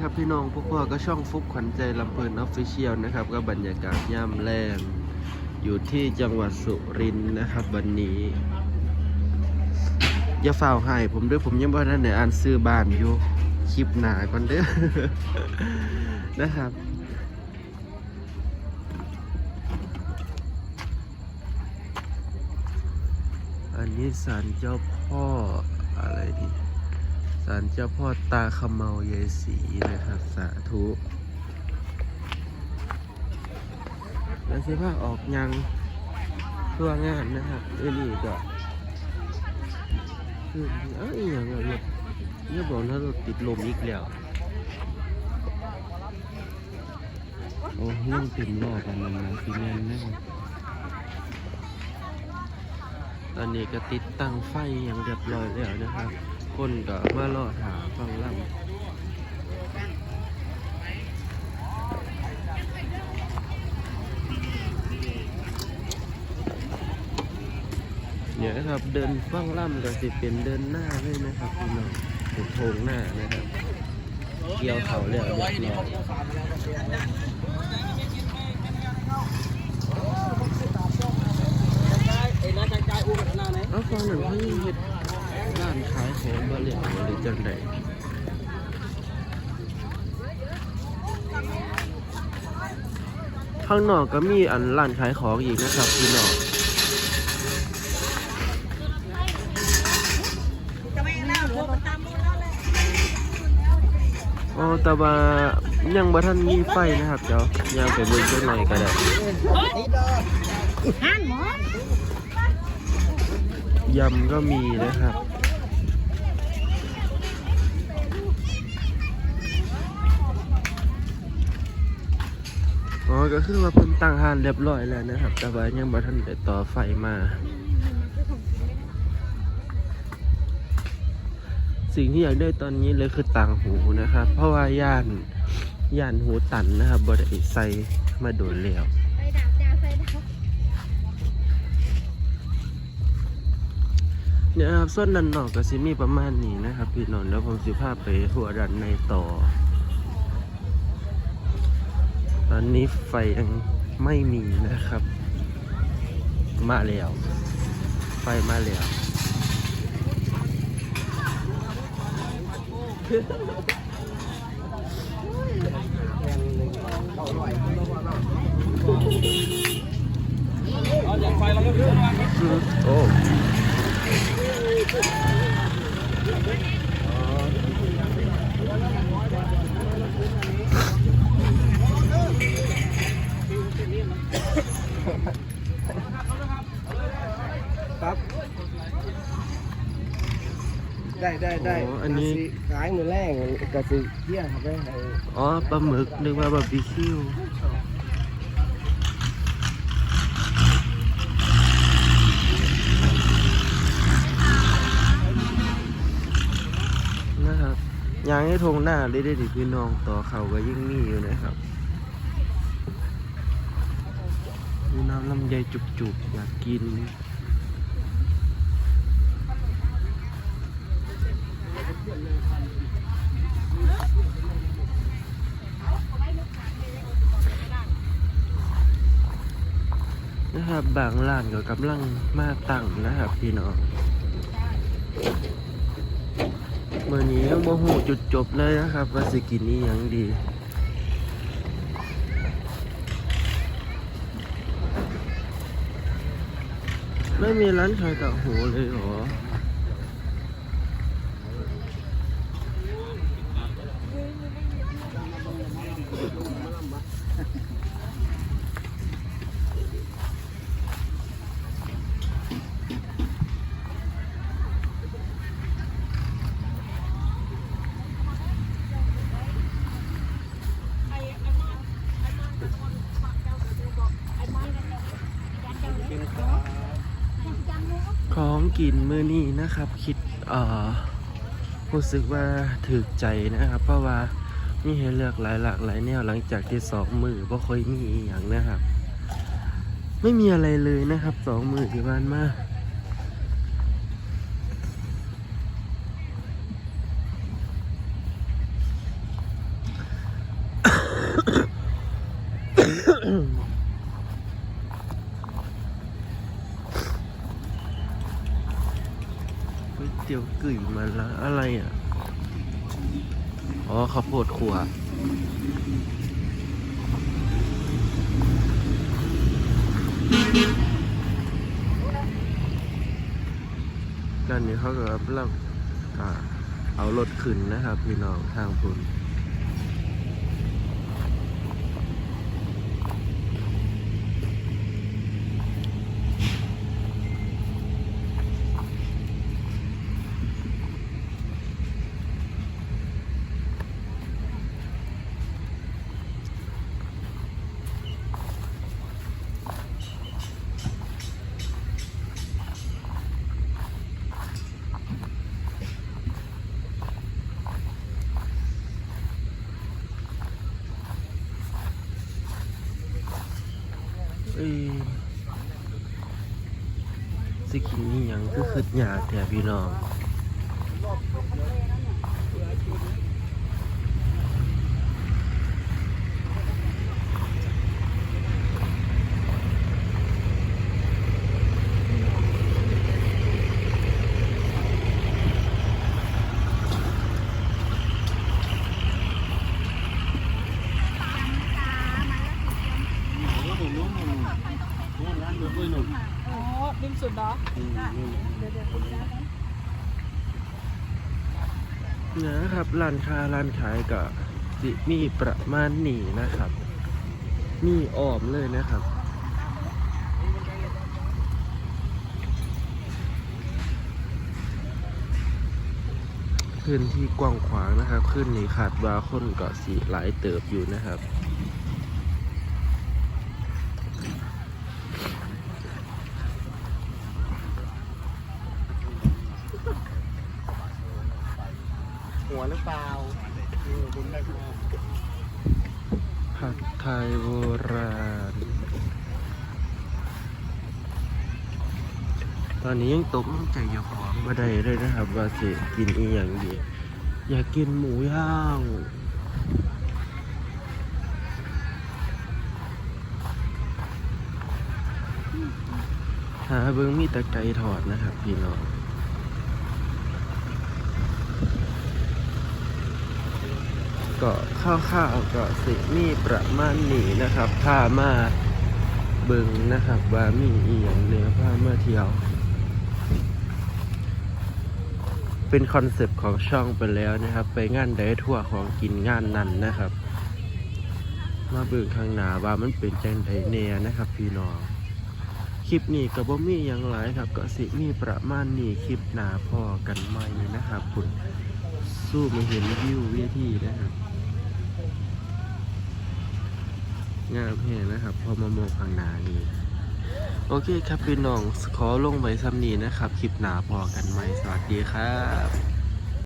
ครับพี่น้องพวกพ่อก็ช่องฟุกขวัญใจลำเพลินออฟฟิเชียลนะครับ ก็บรรยากาศย่ำแรงอยู่ที่จังหวัดสุรินทร์นะครับ วันนี้ อย่าฝ่าวให้ผมด้วยผมยังบ่ทันได้อ่านซื้อบ้านอยู่คลิปหนาก่อนเด้อนะครับ อันนี้ศาลเจ้าพ่ออะไรดีาลเจ้าพ่อตาขมเมายายศีนะครับ สาธุแล้วสิพาออกยังทั่วงานนะครับเอ้นี่ก็คือเอ้ยอย่างเงี้ยเนี่ยบอกแล้วรถติดลมอีกแล้วโอ้ยังเต็มรอบกันนะซีเมนต์นะครับตอนนี้ก็ติดตั้งไฟอย่างเรียบร้อยแล้วนะครับ คนก็มารอถาฟังล่ำเนี่ยนะครับเดินฟังล่ำก็สิเป็นเดินหน้าเลยนะครับพี่น้องเป็นโถงหน้านะครับ เกี่ยวเขาเรียบร้อยเอาฟังหนึ่งเขายังเห็ดร้านขายของบาเลียงหรือจังใดข้างนอกก็มีอันร้านขายของอีกนะครับพี่น้องอ๋อแต่ว่ายังบ่ทันมีไฟนะครับเดี๋ยวยังไปเบิ่งข้างในก็ได้หันหมอยำก็มีนะครับ ก็คือว่าเพิ่นตั้งห้านเรียบร้อยแล้วนะครับ แต่ว่ายังบ่ทันได้ต่อไฟมา สิ่งที่อยากได้ตอนนี้เลยคือต่างหูนะครับ เพราะว่าย่านย่านหูตันนะครับบ่ได้ใส่มาโดนแล้วเนี่ยครับส่วนด้านนอกก็สิมีประมาณนี้นะครับ พี่น้องแล้วผมสิพาไปหัวดันในต่อ ตอนนี้ไฟยังไม่มีนะครับ มาแล้ว ไฟมาแล้ว โอ้ ครับ ได้ได้ได้โอ้อันนี้กะสิขายมือแรกกระสิเที่ยงครับได้ให้อ๋อปลาหมึกนึกว่าบาร์บีคิวนะครับยางให้ทงหน้าเลยได้ดิพี่น้องต่อเขาก็ยิ่งมีอยู่นะครับมีน้ำลำไยจุกๆอยากกิน นะครับ บางร้านก็กำลังมาตั้งนะครับ พี่น้องเมื่อนี้ยังโมโหจุดจบเลยนะครับ ว่าสิกินนี้ยังดีไม่มีร้านขายกับหูเลยเหรอ ของ กินมื้อนี้นะครับ คิดเอ่อรู้สึกว่าถึกใจนะครับ เพราะว่ามีให้เลือกหลายหลากหลายแนวหลังจากที่สองมือก็ค่อยมีอย่างนะครับ ไม่มีอะไรเลยนะครับสองมือที่บ้านมา ตี๋ยวกึ่ยมาละอะไรอะ อ๋อข้าวโพดขัวด้านนี้เขาก็กำลังอ่าเอารถขึ้นนะครับ พี่น้องทางพุน เอ้ยสิกินนี่ยังก็คือหยาดแถบพี่น้อง อ๋อริมสุดเหรอนะครับร้านค้าร้านขายก็สิมีประมาณนี้นะครับ มีออมเลยนะครับพื้นที่กว้างขวางนะครับ ขึ้นนี้ขาดว่าคนก็สีหลายเติบอยู่นะครับ หัวหรือเปล่าบุญได้ครับผัดไทยโบราณ ตอนนี้ยังตกใจอยู่ของบ่ได้เลยนะครับ ว่าสิกินอีหยังดี อยากกินหมูย่างหาเบิ้งมีต่ไก่ทอดนะครับ พี่น้อง ก็ข้าวๆก็สิมีประมาณนี้นะครับพามาเบิงนะครับว่ามีอีหยังเหลือพามาเที่ยว เป็นคอนเซปต์ของช่องไปแล้วนะครับ ไปงานไดทั่วของกินงานนั้นนะครับ มาเบิงข้างหน้าว่ามันเป็นแจงไดแน่นะครับ พี่น้องคลิปนี้ก็บ่มีหยังหลายครับ ก็สิมีประมาณนี้คลิปหนาพอกันใหม่นะครับคุณสู้มาเห็นวิวเวทีนะครับ งามแห่นะครับ พอมามองข้างหน้านี่โอเคครับพี่น้องขอลงไว้ซ้ำนี้นะครับ คลิปหนาพอกันไหมสวัสดีครับ